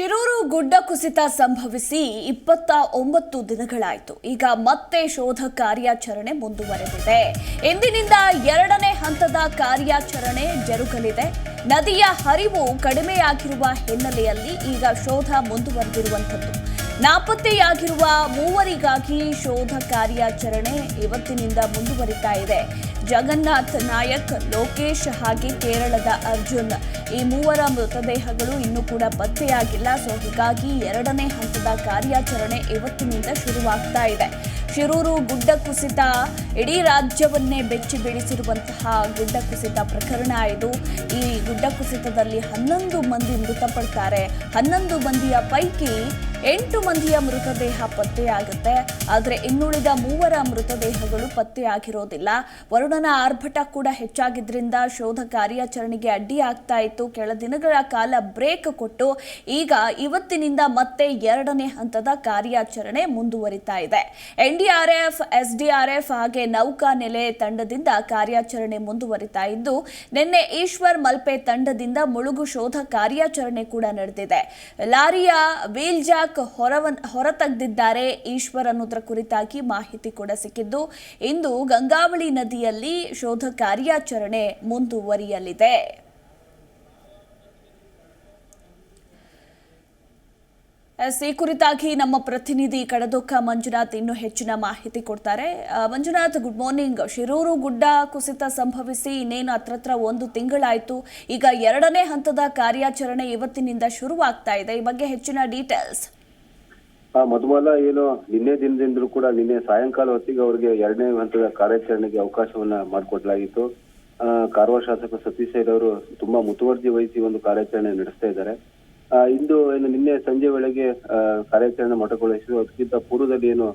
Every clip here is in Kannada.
ಶಿರೂರು ಗುಡ್ಡ ಕುಸಿತ ಸಂಭವಿಸಿ ಇಪ್ಪತ್ತ ಒಂಬತ್ತು ದಿನಗಳಾಯಿತು. ಈಗ ಮತ್ತೆ ಶೋಧ ಕಾರ್ಯಾಚರಣೆ ಮುಂದುವರೆದಿದೆ. ಇಂದಿನಿಂದ ಎರಡನೇ ಹಂತದ ಕಾರ್ಯಾಚರಣೆ ಜರುಗಲಿದೆ. ನದಿಯ ಹರಿವು ಕಡಿಮೆಯಾಗಿರುವ ಹಿನ್ನೆಲೆಯಲ್ಲಿ ಈಗ ಶೋಧ ಮುಂದುವರೆದಿರುವಂಥದ್ದು. ನಾಪತ್ತೆಯಾಗಿರುವ ಮೂವರಿಗಾಗಿ ಶೋಧ ಕಾರ್ಯಾಚರಣೆ ಇವತ್ತಿನಿಂದ ಮುಂದುವರಿತಾ ಇದೆ. ಜಗನ್ನಾಥ್ ನಾಯಕ್, ಲೋಕೇಶ್ ಹಾಗೆ ಕೇರಳದ ಅರ್ಜುನ್ ಈ ಮೂವರ ಮೃತದೇಹಗಳು ಇನ್ನೂ ಕೂಡ ಪತ್ತೆಯಾಗಿಲ್ಲ. ಸೊ, ಹೀಗಾಗಿ ಎರಡನೇ ಹಂತದ ಕಾರ್ಯಾಚರಣೆ ಇವತ್ತಿನಿಂದ ಶುರುವಾಗ್ತಾ ಇದೆ. ಶಿರೂರು ಗುಡ್ಡ ಕುಸಿತ ಇಡೀ ರಾಜ್ಯವನ್ನೇ ಬೆಚ್ಚಿ ಬೀಳಿಸಿರುವಂತಹ ಗುಡ್ಡ ಕುಸಿತ ಪ್ರಕರಣ ಇದು. ಈ ಗುಡ್ಡ ಕುಸಿತದಲ್ಲಿ ಹನ್ನೊಂದು ಮಂದಿ ಮೃತಪಡ್ತಾರೆ. ಹನ್ನೊಂದು ಮಂದಿಯ ಪೈಕಿ ಎಂಟು ಮಂದಿಯ ಮೃತದೇಹ ಪತ್ತೆಯಾಗುತ್ತೆ. ಆದರೆ ಇನ್ನುಳಿದ ಮೂವರ ಮೃತದೇಹಗಳು ಪತ್ತೆಯಾಗಿರೋದಿಲ್ಲ. ವರುಣನ ಆರ್ಭಟ ಕೂಡ ಹೆಚ್ಚಾಗಿದ್ದರಿಂದ ಶೋಧ ಕಾರ್ಯಾಚರಣೆಗೆ ಅಡ್ಡಿ ಆಗ್ತಾ ಇತ್ತು. ಕೆಲ ದಿನಗಳ ಕಾಲ ಬ್ರೇಕ್ ಕೊಟ್ಟು ಈಗ ಇವತ್ತಿನಿಂದ ಮತ್ತೆ ಎರಡನೇ ಹಂತದ ಕಾರ್ಯಾಚರಣೆ ಮುಂದುವರಿತಾ ಇದೆ. ಎನ್ಡಿಆರ್ಎಫ್ ಎಸ್ಡಿಆರ್ಎಫ್ ಹಾಗೆ ನೌಕಾ ನೆಲೆ ತಂಡದಿಂದ ಕಾರ್ಯಾಚರಣೆ ಮುಂದುವರಿತಾ ಇದ್ದು, ನಿನ್ನೆ ಈಶ್ವರ್ ಮಲ್ಪೆ ತಂಡದಿಂದ ಮುಳುಗು ಶೋಧ ಕಾರ್ಯಾಚರಣೆ ಕೂಡ ನಡೆದಿದೆ. ಲಾರಿಯ ವೀಲ್ ಜಾಕ್ ಹೊರವನ್ ಹೊರತೆಗೆದಿದ್ದಾರೆ. ಈಶ್ವರ್ ಅನ್ನೋದರ ಕುರಿತಾಗಿ ಮಾಹಿತಿ ಕೂಡ ಸಿಕ್ಕಿದ್ದು ಇಂದು ಗಂಗಾವಳಿ ನದಿಯಲ್ಲಿ ಶೋಧ ಕಾರ್ಯಾಚರಣೆ ಮುಂದುವರಿಯಲಿದೆ. ಎಸ್, ಈ ಕುರಿತಾಗಿ ನಮ್ಮ ಪ್ರತಿನಿಧಿ ಕಡದೊಕ್ಕ ಮಂಜುನಾಥ್ ಇನ್ನೂ ಹೆಚ್ಚಿನ ಮಾಹಿತಿ ಕೊಡ್ತಾರೆ. Manjunath good morning. ಶಿರೂರು ಗುಡ್ಡ ಕುಸಿತ ಸಂಭವಿಸಿ ಇನ್ನೇನು ಹತ್ರತ್ರ ಒಂದು ತಿಂಗಳಾಯಿತು. ಈಗ ಎರಡನೇ ಹಂತದ ಕಾರ್ಯಾಚರಣೆ ಇವತ್ತಿನಿಂದ ಶುರುವಾಗ್ತಾ ಇದೆ. ಈ ಬಗ್ಗೆ ಹೆಚ್ಚಿನ ಡೀಟೇಲ್ಸ್ ಆ ಮಧುಮಾಲ ಏನು, ನಿನ್ನೆ ದಿನದಿಂದಲೂ ಕೂಡ ನಿನ್ನೆ ಸಾಯಂಕಾಲ ಹೊತ್ತಿಗೆ ಅವರಿಗೆ ಎರಡನೇ ಹಂತದ ಕಾರ್ಯಾಚರಣೆಗೆ ಅವಕಾಶವನ್ನ ಮಾಡಿಕೊಡ್ಲಾಗಿತ್ತು. ಕಾರವಾರ ಶಾಸಕ ಸತೀಶ್ ಅವರು ತುಂಬಾ ಮುತುವರ್ಜಿ ವಹಿಸಿ ಒಂದು ಕಾರ್ಯಾಚರಣೆ ನಡೆಸ್ತಾ ಇದ್ದಾರೆ. ಇಂದು, ಏನು, ನಿನ್ನೆ ಸಂಜೆ ವೇಳೆಗೆ ಕಾರ್ಯಾಚರಣೆ ಮೊಟಕುಗೊಳಿಸಿದ್ರು. ಅದಕ್ಕಿಂತ ಪೂರ್ವದಲ್ಲಿ ಏನು,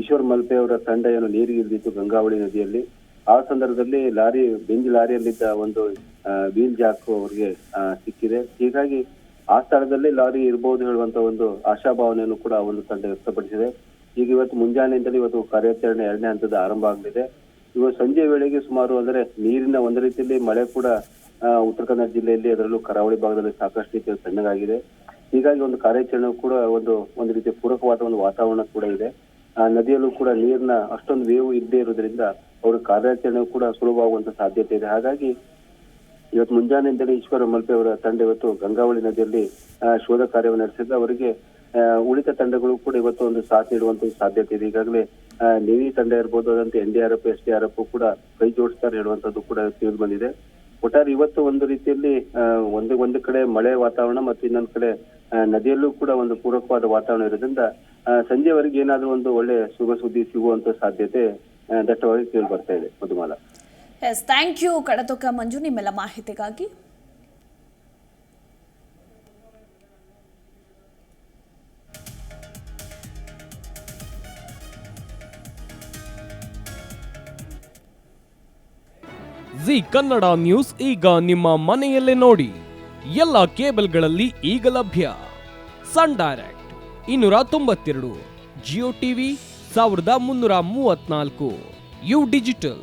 ಈಶ್ವರ್ ಮಲ್ಪೆ ಅವರ ತಂಡ ಏನು, ನೀರಿಗೆ ಇಳಿದಿತ್ತು ಗಂಗಾವಳಿ ನದಿಯಲ್ಲಿ. ಆ ಸಂದರ್ಭದಲ್ಲಿ ಲಾರಿ, ಬೆಂಜ್ ಲಾರಿಯಲ್ಲಿದ್ದ ಒಂದು ವೀಲ್ ಜಾಕ್ ಅವರಿಗೆ ಸಿಕ್ಕಿದೆ. ಹೀಗಾಗಿ ಆ ಸ್ಥಳದಲ್ಲಿ ಲಾರಿ ಇರಬಹುದು ಹೇಳುವಂತ ಒಂದು ಆಶಾಭಾವನೆಯನ್ನು ಕೂಡ ಒಂದು ತಂಡ ವ್ಯಕ್ತಪಡಿಸಿದೆ. ಈಗ ಇವತ್ತು ಮುಂಜಾನೆಯಿಂದಲೇ ಇವತ್ತು ಕಾರ್ಯಾಚರಣೆ ಎರಡನೇ ಹಂತದ ಆರಂಭ ಆಗಲಿದೆ. ಇವತ್ತು ಸಂಜೆ ವೇಳೆಗೆ ಸುಮಾರು ಅಂದ್ರೆ ನೀರಿನ ಒಂದು ರೀತಿಯಲ್ಲಿ ಮಳೆ ಕೂಡ ಉತ್ತರ ಕನ್ನಡ ಜಿಲ್ಲೆಯಲ್ಲಿ ಅದರಲ್ಲೂ ಕರಾವಳಿ ಭಾಗದಲ್ಲಿ ಸಾಕಷ್ಟು ರೀತಿಯಲ್ಲಿ ತಣ್ಣಗಾಗಿದೆ. ಹೀಗಾಗಿ ಒಂದು ಕಾರ್ಯಾಚರಣೆ ಕೂಡ ಒಂದು ಒಂದು ರೀತಿಯ ಪೂರಕವಾದ ಒಂದು ವಾತಾವರಣ ಕೂಡ ಇದೆ. ಆ ನದಿಯಲ್ಲೂ ಕೂಡ ನೀರಿನ ಅಷ್ಟೊಂದು ವೇವು ಇದ್ದೇ ಇರೋದ್ರಿಂದ ಅವ್ರ ಕಾರ್ಯಾಚರಣೆ ಕೂಡ ಸುಲಭವಾಗುವಂತ ಸಾಧ್ಯತೆ ಇದೆ. ಹಾಗಾಗಿ ಇವತ್ತು ಮುಂಜಾನೆಯಿಂದಲೇ ಈಶ್ವರ ಮಲ್ಪೆ ಅವರ ತಂಡ ಇವತ್ತು ಗಂಗಾವಳಿ ನದಿಯಲ್ಲಿ ಶೋಧ ಕಾರ್ಯವನ್ನು ನಡೆಸಿದ್ದು. ಅವರಿಗೆ ಉಳಿದ ತಂಡಗಳು ಕೂಡ ಇವತ್ತು ಒಂದು ಸಾಥ್ ನೀಡುವಂತ ಸಾಧ್ಯತೆ ಇದೆ. ಈಗಾಗಲೇ ನೇವಿ ತಂಡ ಇರ್ಬೋದು, ಅದಂತೆ N D R F, S D R F ಕೂಡ ಕೈ ಜೋಡಿಸ್ತಾರೆ ಹೇಳುವಂತದ್ದು ಕೂಡ ತಿಳಿದು ಬಂದಿದೆ. ಒಟ್ಟಾರೆ ಇವತ್ತು ಒಂದು ರೀತಿಯಲ್ಲಿ ಒಂದು ಒಂದು ಕಡೆ ಮಳೆ ವಾತಾವರಣ ಮತ್ತು ಇನ್ನೊಂದು ಕಡೆ ನದಿಯಲ್ಲೂ ಕೂಡ ಒಂದು ಪೂರಕವಾದ ವಾತಾವರಣ ಇರೋದ್ರಿಂದ ಸಂಜೆವರೆಗೆ ಏನಾದ್ರೂ ಒಂದು ಒಳ್ಳೆ ಶುಭ ಸುದ್ದಿ ಸಿಗುವಂತ ಸಾಧ್ಯತೆ ದಟ್ಟವಾಗಿ ಕೇಳಿ ಬರ್ತಾ ಇದೆ. Madhumala. Yes thank you Kadatokka Manju ನಿಮ್ಮೆಲ್ಲ ಮಾಹಿತಿಗಾಗಿ. ಜಿ ಕನ್ನಡ ನ್ಯೂಸ್ ಈಗ ನಿಮ್ಮ ಮನೆಯಲ್ಲೇ ನೋಡಿ. ಎಲ್ಲ ಕೇಬಲ್ಗಳಲ್ಲಿ ಈಗ ಲಭ್ಯ. ಸನ್ ಡೈರೆಕ್ಟ್ ಇನ್ನೂರ ತೊಂಬತ್ತೆರಡು ಜಿಯೋ ಟಿವಿ ಸಾವಿರದ ಮುನ್ನೂರ ಮೂವತ್ನಾಲ್ಕು ಯು ಡಿಜಿಟಲ್